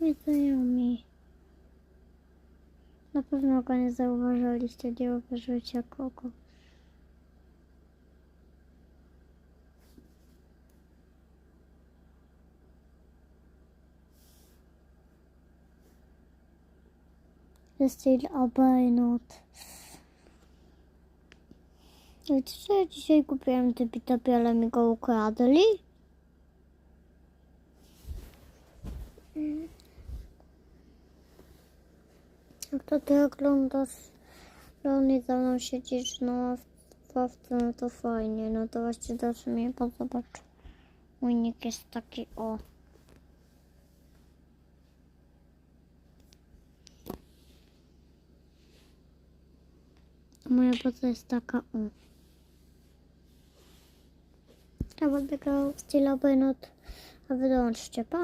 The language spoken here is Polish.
Nie znajomi. Na pewno go nie zauważyliście, nie uważajcie kogo. Jest till obejnut. Wiecie, ja dzisiaj kupiłem te pitopy, ale mi go ukradli? Jak to ty oglądasz, za mną siedzisz na ław- ławce, no to fajnie, no to właśnie dasz mi pozobacz. Mój nick jest taki o. Moja poza jest taka o. Ja będę grał w stylu a wy dołączcie, pa!